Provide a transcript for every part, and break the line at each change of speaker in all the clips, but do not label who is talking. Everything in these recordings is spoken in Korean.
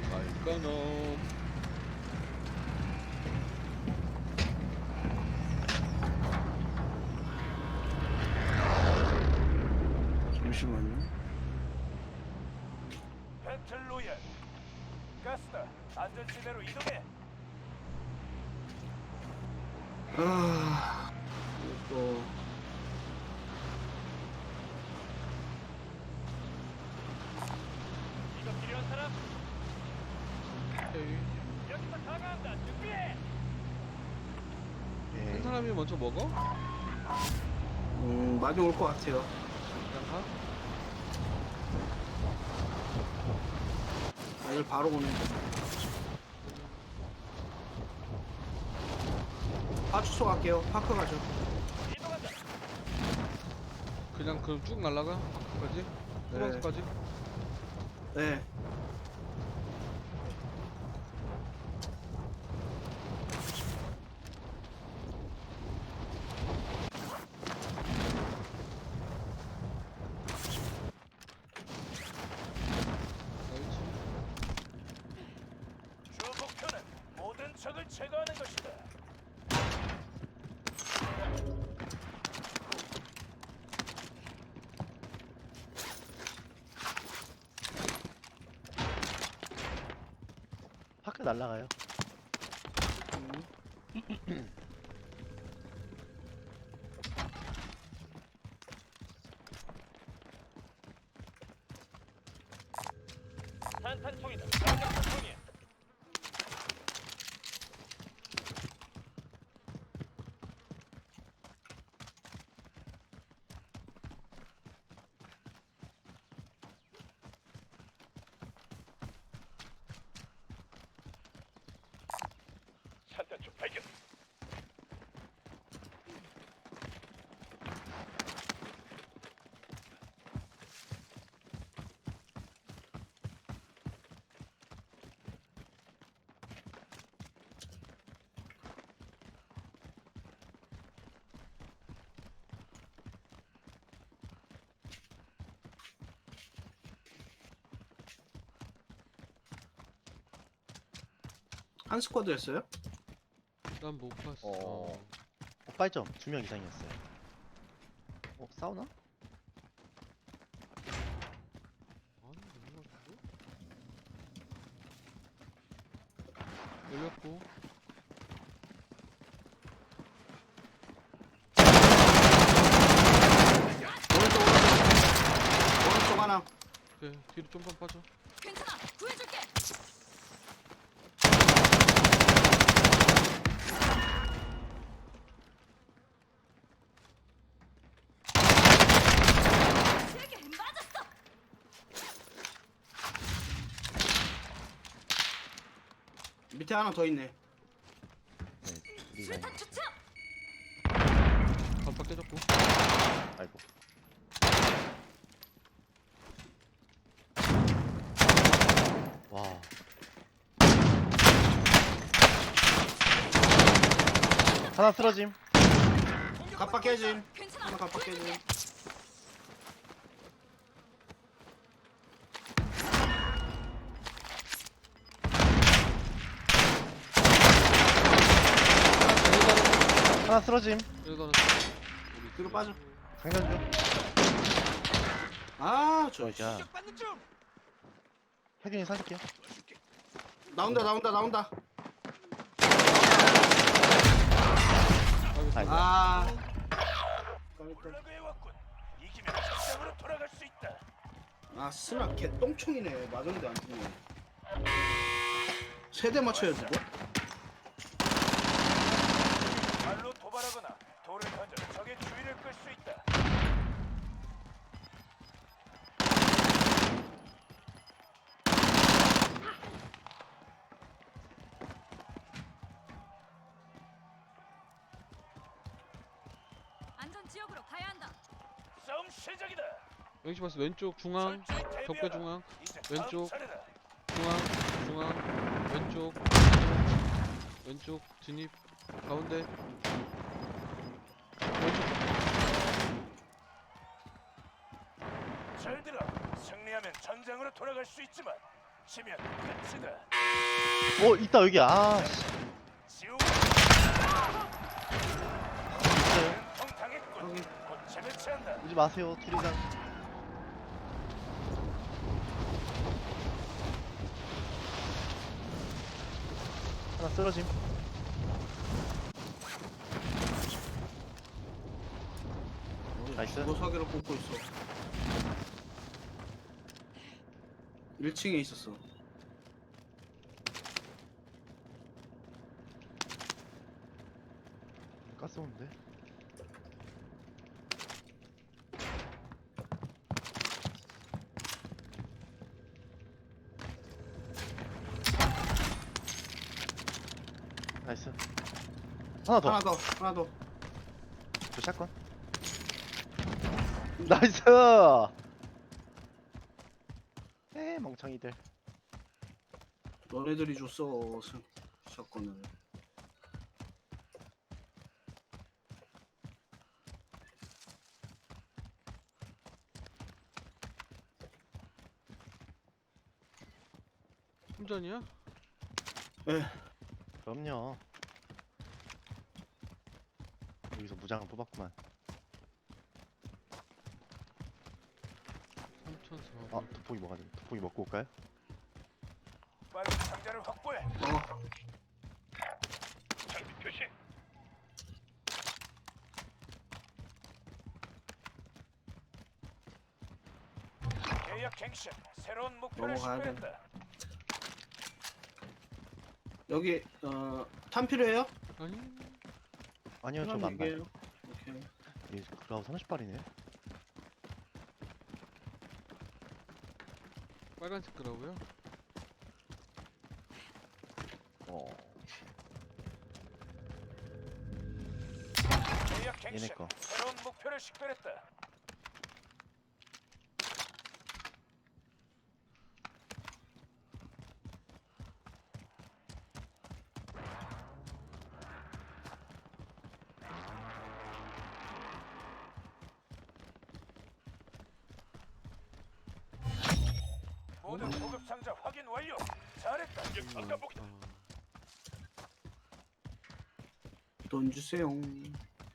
어딜 갈까나
잠시만요.
배틀로얄 가스다 안전지대로 이동해.
아, 또
이거 필요한 사람
오케이
여기서 다가간다 준비해
한 사람이 먼저 먹어?
음, 많이 올것 같아요.
그냥 가?
아, 이걸 바로 오는 거. 파주소 갈게요. 파크 가죠.
그냥 그럼 쭉 날라가? 까지? 프랑스까지?
네.
알지?
주 목표는 모든 적을 제거하는 것이다
파크 날라가요.
산탄총이다 산탄총이야 산탄총 발견
한 스쿼드였어요?
난 못 봤어
어. 폭발점 두 명 이상이었어요. 어 싸우나?
아니 뭔가 그거? 열렸고
오른쪽, 오른쪽. 오른쪽 하나.
오케이 뒤로 좀만 빠져
괜찮아 구해줄게 세개 맞았어
밑에 하나 더 있네.
네.
수류탄 투척
깜빡 깨졌고
아이고. 와. 하나 쓰러짐.
갑박 깨짐. 하나 갑박 깨짐.
구해줄게
하나 쓰러짐.
일단은 우리
뒤로 빠져.
장전 중.
아, 저.
저자.
받는 중
혜균이 사줄게요.
나온다, 나온다, 나온다.
아이고.
아.
있다
아, 스나 개똥총이네. 맞았는데 안 죽네. 세대 맞춰야 되고.
발로 도발하거나 돌을 던져 끌수 있다
안전 지역으로 가야 한다
싸움 시작이다
여기 봤어 왼쪽 중앙
철저히 대비하라.
중앙
이제
왼쪽.
차례다.
중앙 중앙 왼쪽 왼쪽 진입 가운데 왼쪽
잘 들어. 승리하면 전장으로 돌아갈 수 있지만 놓치면 끝이다.
어 있다 여기 아 씨.
지우고
있어요
통 당했군.
여기
곧 재배치한다.
오지 마세요 둘이상 하나 쓰러짐 나이스.
주거사기를 꽂고 있어 1층에 있었어.
가스 오는데? 나이스. 하나 더.
하나 더 하나 더.
저 샷건? 나이스 에 멍청이들.
너네들이 줬어 스- 샷건을.
충전이야?
에
그럼요. 여기서 무장을 뽑았구만 3,400아 돋보기 뭐가 돼 돋보기 먹고 올까요?
빨리 상자를 확보해.
어,
장비 표시. 계약 갱신. 새로운 목표를
넘어가야 돼.
식별했다.
여기 어, 탄 필요해요?
아니
아니요 저
필요하면
만발
얘기해요. 오케이
이 그라우 30발이네
빨간색 거라고요?
어. 얘네 거.
새로운 목표를 식별했다. 모든 보급 상자 확인 완료. 잘했다. 이제 바꿔보기.
돈 주세요.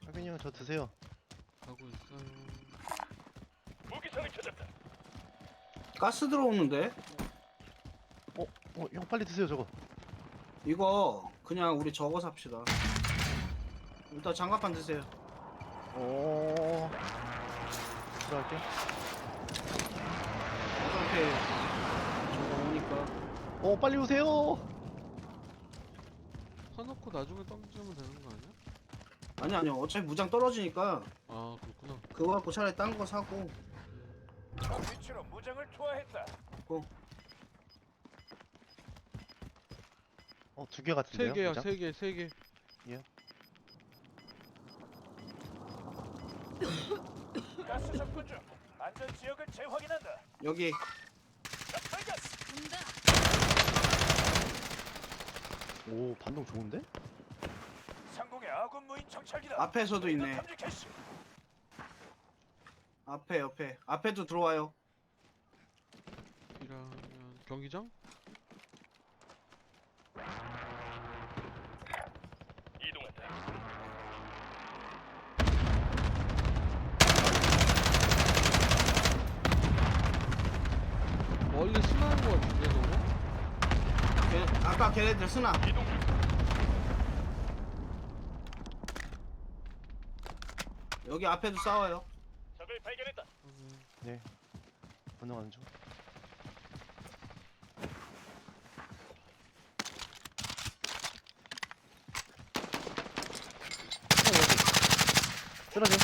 하빈이 형 저 드세요.
가고 있어요.
무기상을 찾았다.
가스 들어오는데?
어 형 빨리 드세요 저거.
이거 그냥 우리 저거 삽시다. 일단 장갑판 드세요.
오 들어갈게
어차피 저거 오니까
어 빨리 오세요
사놓고 나중에 던지면 되는 거 아니야?
아니 아니요 어차피 무장 떨어지니까
아 그렇구나
그거 갖고 차라리 딴 거 사고
적 위치로 무장을 투하했다.
어두 개 같은데요
세 개야
무장?
세 개, 세 개.
가스 접근 중. 안전 지역을 재확인한다.
여기
적 발견.
온다.
오 반동 좋은데?
상공의 아군 무인 정찰기다.
앞에서도 있네
탐지 캐시.
앞에 옆에 앞에도 들어와요
이라면 경기장?
이동한다.
멀리 거 같은데?
걔, 아까 걔네들 쓰나. 여기 앞에도 싸워요
적을 발견했다.
음,
건너가는 중 쓰러짐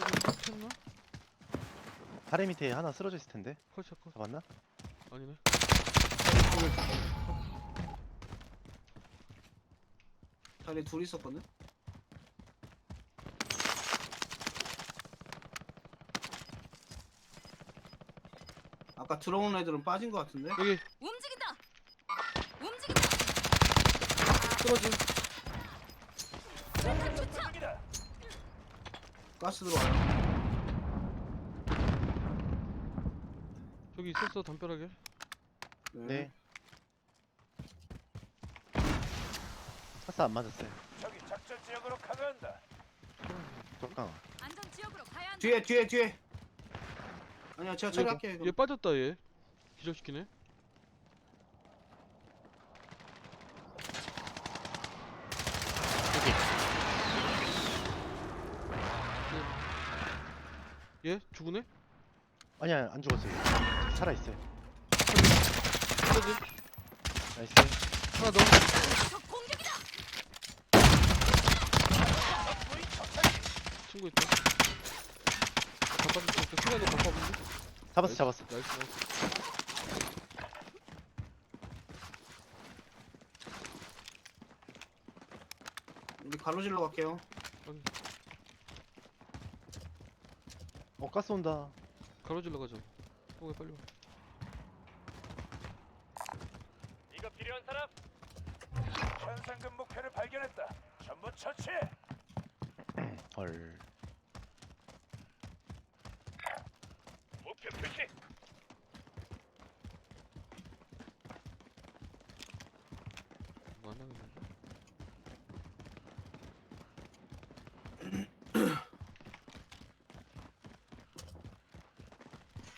여기 컷했나?
다리 밑에 하나 쓰러져 있을 텐데
컷이야 컷
잡았나?
아니네
자리 둘 있었거든 아까 들어온 애들은 빠진 것 같은데
여기
움직인다. 움직인다.
적이다.
가스 들어와요
저기 있었어 담벼락에
네. 차스 안 맞았어요.
저기 작전 지역으로 강화한다.
적강.
안전 지역으로 가야 한다.
뒤에 뒤에 뒤에. 아니야 제가 처리할게요 이거.
얘 빠졌다 얘 기절시키네 얘 예? 죽으네?
아니야 안 죽었어요. 살아 있어요.
빠지
나이스.
하나 더. 친구 있다 그 시간에 다 빠졌네
잡았어 잡았어.
나이스 나이스
우리 가로질러 갈게요.
어 가스 온다.
가로질러 가자 똥에 빨리 와
이거 필요한 사람? 현상금 목표를 발견했다. 전부 처치해.
헐.
목표 표시.
뭐 하나 그냥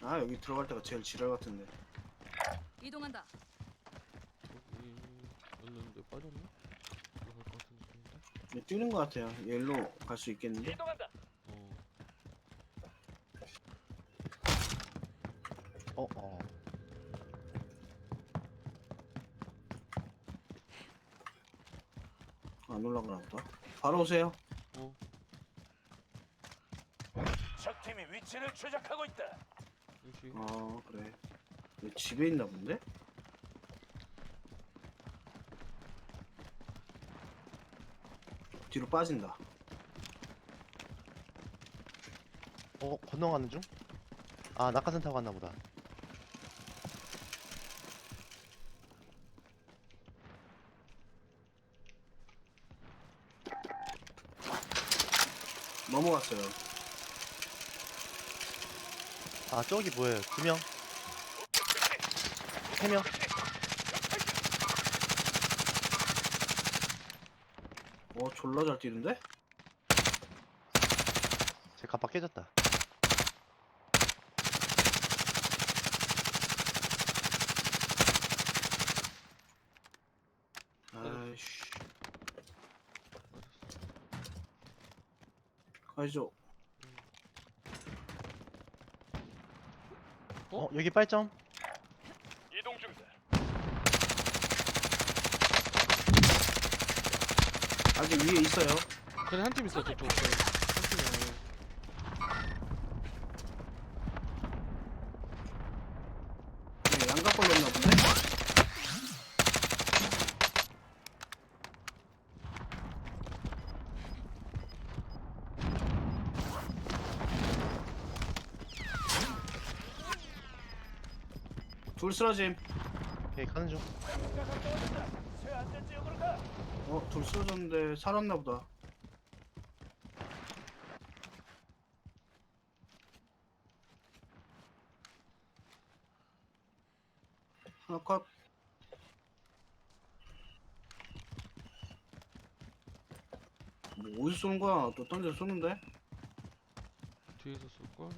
아 여기 들어갈 때가 제일 지랄 같은데.
이동한다.
여기였는데 빠졌나? 들어갈 것 같은 느낌인데?
이제 뛰는 것 같아요. 옐로 갈 수 있겠는데?
이동한다.
어
어 어.
안 올라가나 보다. 바로 오세요.
적 팀이 위치를 추적하고 있다.
역시
어 그래. 여기 집에 있나 본데? 뒤로 빠진다.
어 건너가는 중? 아 낙하산 타고 갔나 보다.
넘어갔어요.
아 저기 뭐예요? 두 명? 세 명?
어 졸라 잘 뛰는데?
제 갑박 깨졌다.
아이씨. 가시죠.
어?
어 여기 빨점?
이동 중이다.
아직 위에 있어요.
전에 한팀 있어 저쪽 한 팀이야
네, 양각 걸렸나 본데? 둘 쓰러짐.
오케이 가는 중.
가 가까워진다. 새 안전 지역으로 가.
어, 둘 쓰러졌는데 살았나 보다. 하나 컷. 뭐 어디서 쏘는 거야? 또 딴 데서 쏘는데?
뒤에서 쏠걸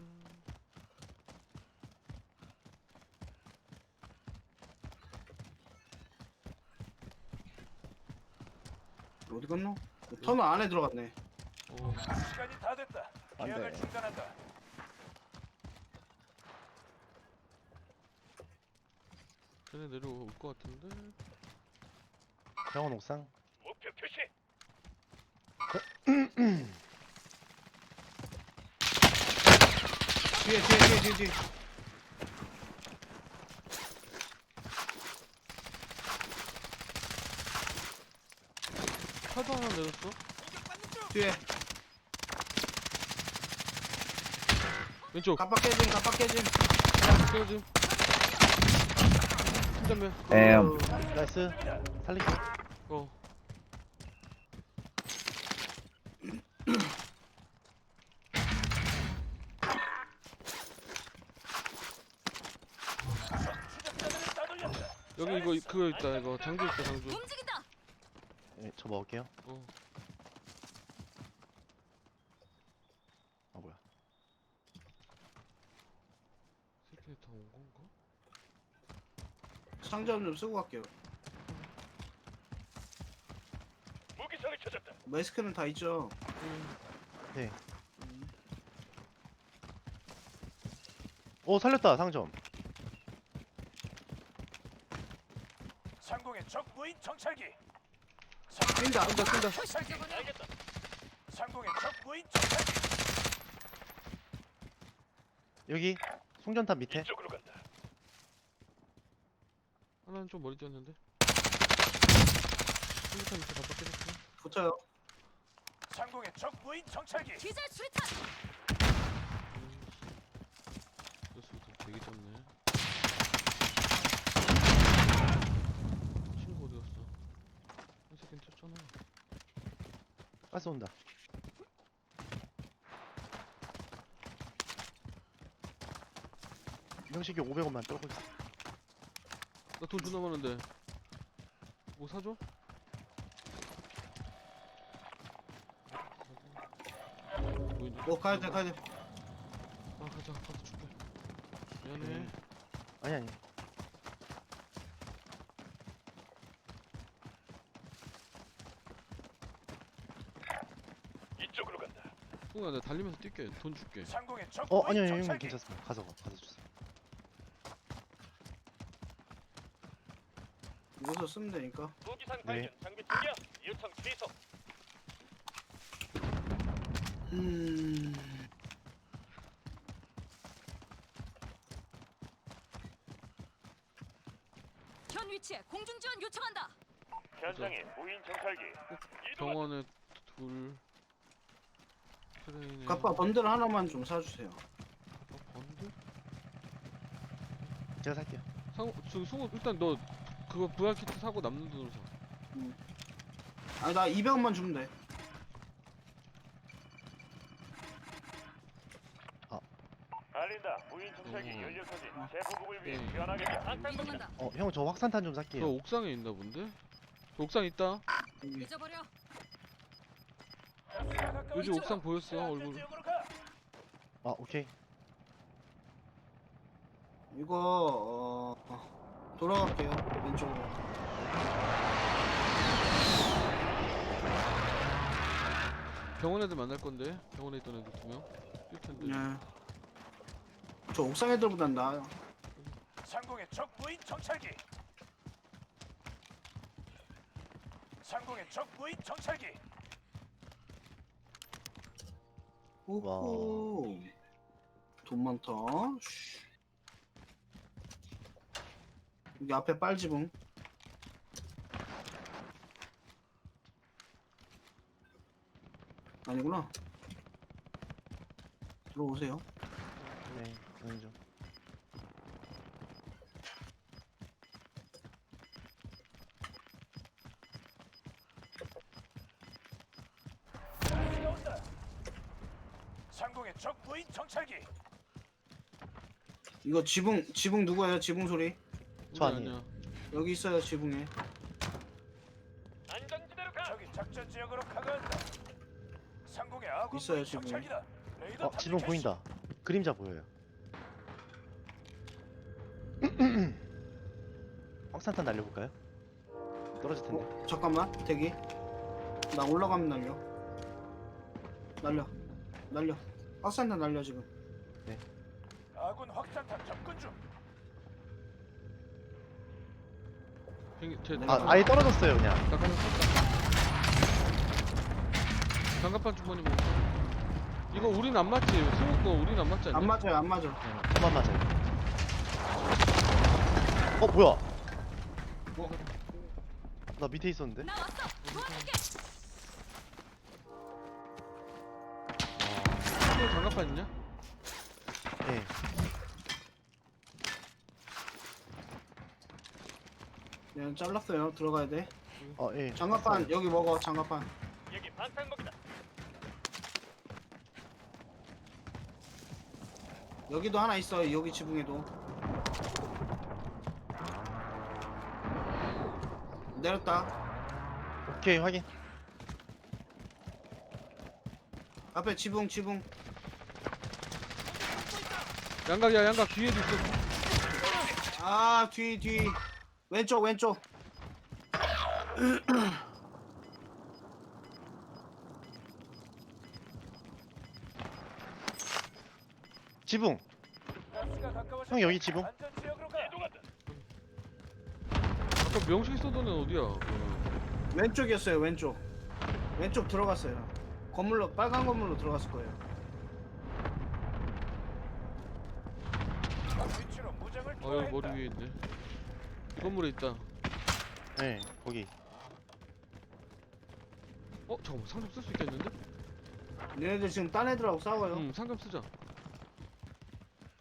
어디 갔노? 터널 안에 들어갔네.
어
시간이 다 됐다.
안
계약을
돼.
중단한다.
쟤네 내려올 것 같은데
병원 옥상.
목표 표시.
뒤에, 뒤에, 뒤에, 뒤에, 뒤에.
차도 하나 내렸어
뒤에.
왼쪽
깜빡 깨짐, 깜빡 깨짐.
쓰러짐 팀장면
어,
나이스. 살릴게.
어 여기 이거 그거 있다 이거 장주 있다 장주
움직인다.
예, 저 먹을게요.
어
아 뭐야?
새끼 다온 건가?
상점 좀 쓰고 갈게요.
무기상을 찾았다.
마스크는 다 있죠.
네. 오 살렸다 상점.
상공의 적 무인 정찰기.
뛴다.
알겠다. 상공의 적 무인 정찰기.
여기 송전탑 밑에.
이쪽으로 간다.
하나는 좀 멀리 뛰었는데 컴퓨터 밑에 다 뺏겼어
붙어요.
상공의 적 무인 정찰기.
기절 수리탄.
그래서 되게 짧네 친구 어디 갔어 이 새끼는 쳤잖아
온다. 형식이 500원만 떨고 있어.
나 돈 존나 많은데 뭐 사줘? 뭐?
어 가야 돼 가야 돼.
아 가자 가서 줄게 미안해
음. 아니 아니.
이쪽으로 간다.
승우야 내가 달리면서 뛸게 돈 줄게
어
무인
아니 아니 형님. 괜찮습니다. 가서 가- 가서 주세요.
이것도 쓰면 되니까.
무기상
네.
발견. 장비 충격. 요청 취소.
음.
현 위치에 공중 지원 요청한다.
현장에 무인 정찰기. 이동.
병원에 둘 트레인에
아빠 번들 하나만 좀 사주세요.
어, 번들?
제가 살게요.
상우 저 승우 일단 너 그거 VR 키트 사고 남는 돈으로 사
아니 나 200원만 주면 돼.
알린다. 무인 정찰기
오.
연료 소진. 재보급을 위해
네.
변하겠다. 안탄
이동한다.
어 형 저 확산탄 좀
저
살게요.
옥상에 있나 본데? 저 옥상 있다.
잊어버려.
요즘 옥상 보였어 얼굴.
아 오케이.
이거 어 돌아갈게요 왼쪽으로.
병원 애들 만날 건데 병원에 있던 애들 두명 뛸 텐데
네. 저 옥상 애들보단 나아요.
상공의 적 무인 정찰기. 상공의 적 무인 정찰기.
오호. 돈 많다. 씨. 여기 앞에 빨지붕. 아니구나. 들어오세요.
네. 여기 좀.
가스가 온다. 상공의 적 무인 정찰기.
이거 지붕 지붕 누구예요? 지붕 소리.
저 아니에요.
여기 있어요 지붕에.
안전지대로 가. 적이 작전 지역으로 가간다. 상공의 아군
있어요,
무인
지붕에.
정찰기다. 레이더
어 지붕
캐시.
보인다. 그림자 보여요. 확산탄 날려볼까요? 떨어질 텐데.
어 잠깐만 대기. 나 올라가면 날려. 날려. 날려. 확산단 날려 지금.
아군 확산탄 접근 중.
네.
아 아예 떨어졌어요 그냥.
잠깐만 장갑판 주머니 뭐 이거 우린 안 맞지? 승우 거 우린 안 맞지 않냐?
안 맞아요 안 맞아.
네, 저만 맞아요. 어 뭐야?
어?
나 밑에 있었는데?
나 왔어. 도와줄게.
승우 장갑판 있냐?
네.
그냥 잘랐어요. 들어가야 돼.
어 예.
장갑판 여기 먹어. 장갑판.
여기 반탄목이다.
여기도 하나 있어. 여기 지붕에도. 내렸다.
오케이 확인
앞에 지붕 지붕.
양각이야 양각 뒤에도 있어
아, 뒤, 뒤. 왼쪽, 왼쪽.
지붕. 형 여기 지붕.
아까 명식 쏘던 애는 어디야.
왼쪽이었어요, 왼쪽. 왼쪽 들어갔어요. 건물로, 빨간 건물로 들어갔을 거예요.
위치로
아 여기
투하했다.
머리 위에 있네. 이 건물에 있다.
네 거기.
어 잠깐만 상점 쓸 수 있겠는데?
얘네들 지금 딴 애들하고 싸워요.
응 상점 쓰자.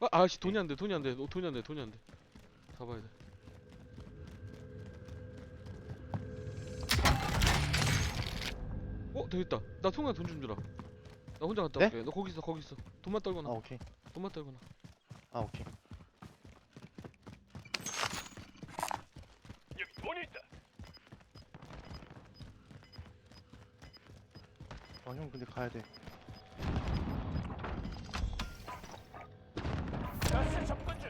아 아씨 돈이 안돼 돈이 안돼. 돈이 안돼 돈이 안돼. 잡아야 돼. 어 되겠다. 나 통화 돈좀 주라. 나 혼자 갔다
네?
올게. 너 거기 있어 거기 있어. 돈만 떨거나.
아 오케이.
돈만 떨거나.
아 오케이
여기 돈이 있다.
아형 근데 가야 돼.
가스 접근 중.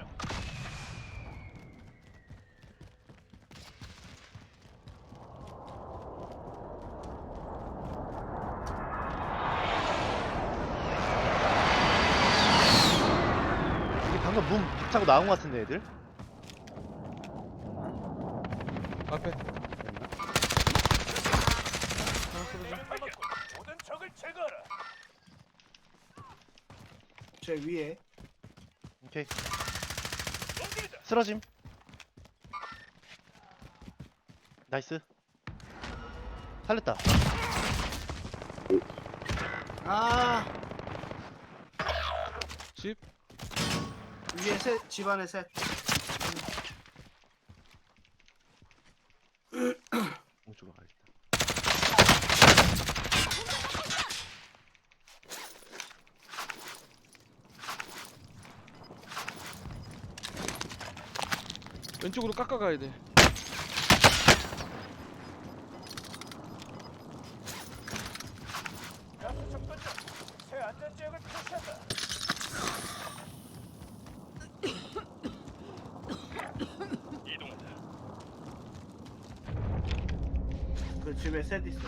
이게 방금 문 박차고 나온 것 같은데 애들?
앞에
발견. 모든 적을 제거하라.
제 위에.
오케이. 쓰러짐. 나이스. 살렸다.
아,
집.
위에 셋, 집안에 셋.
오른쪽으로 가야
왼쪽으로 깎아가야 돼.
그 집에 셋 있어.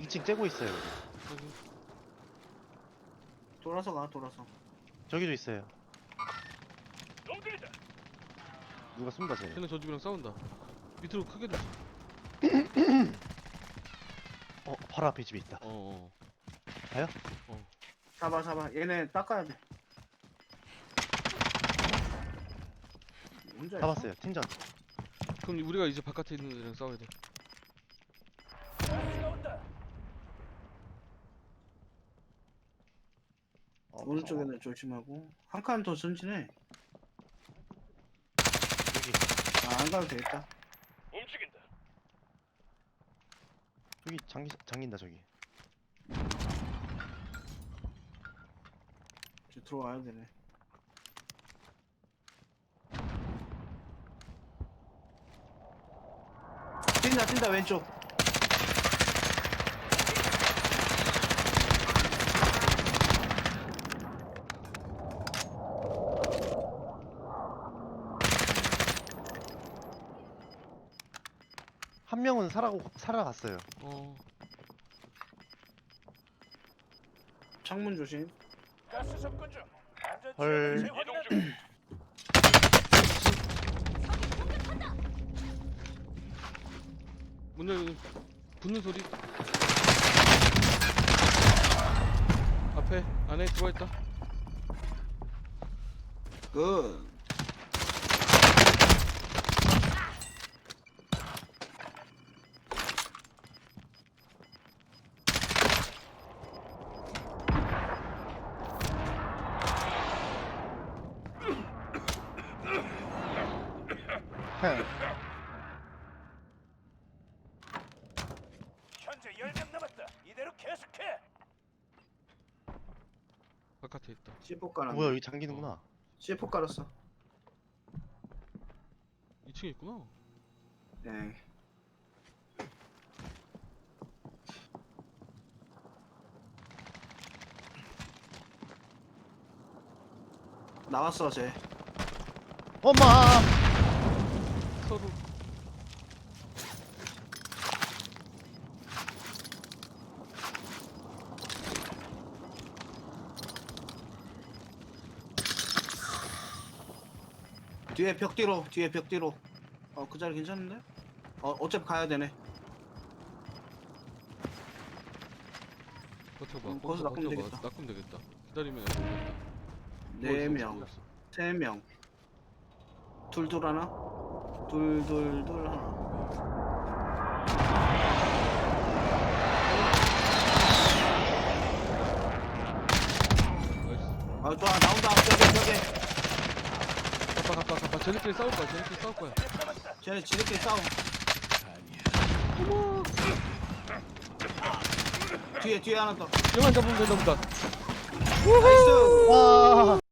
2층 째고 있어요
여기.
돌아서 가, 돌아서.
저기도 있어요
놈들이다.
누가 쏜다 쟤
쟤네 저 집이랑 싸운다 밑으로 크게 들
어, 바로 앞에 집에 있다.
어어
잡아, 잡아. 얘네 닦아야 돼. 혼자 있어?
잡았어요. 팀전.
그럼 우리가 이제 바깥에 있는 애들이랑 싸워야 돼
가스가 온다.
어,
오른쪽
어,
애들 조심하고. 한 칸 더 전진해.
여기,
아, 안 가도 되겠다.
움직인다.
여기 잠기, 잠긴다 저기.
이제 들어와야 되네. 뛴다, 뛴다, 왼쪽.
명은 살아고 살아갔어요.
어
창문 조심.
가스 접근 중. 안전
헐.
지역을 재확인한다. 이동 중.
문 열고 붙는 소리 앞에 안에 들어와 있다
굿.
현재 10명 남았다. 이대로 계속해.
바깥에 있다
C4 깔았네.
뭐야 여기 잠기는구나.
C4 깔았어.
2층에 있구나.
네. 나왔어 쟤.
엄마!
서로
뒤에 벽 뒤로 뒤에 벽 뒤로. 어 그 자리 괜찮은데? 어 어차피 가야 되네.
버텨봐.
음, 거기서
버텨봐.
낚으면 되겠다.
낚으면 되겠다. 기다리면 되겠다. 네뭐
명,
있어,
뭐세 명. 둘둘 하나. 둘둘둘 하나. 아 좋아 나온다 벽에 벽에.
가빠 가빠 가빠. 쟤네끼리 싸울 거야. 쟤네끼리 싸울 거야.
쟤네 지들끼리 싸움. 뒤에 뒤에 하나 더.
얘만 잡으면 된다 보다.
나이스.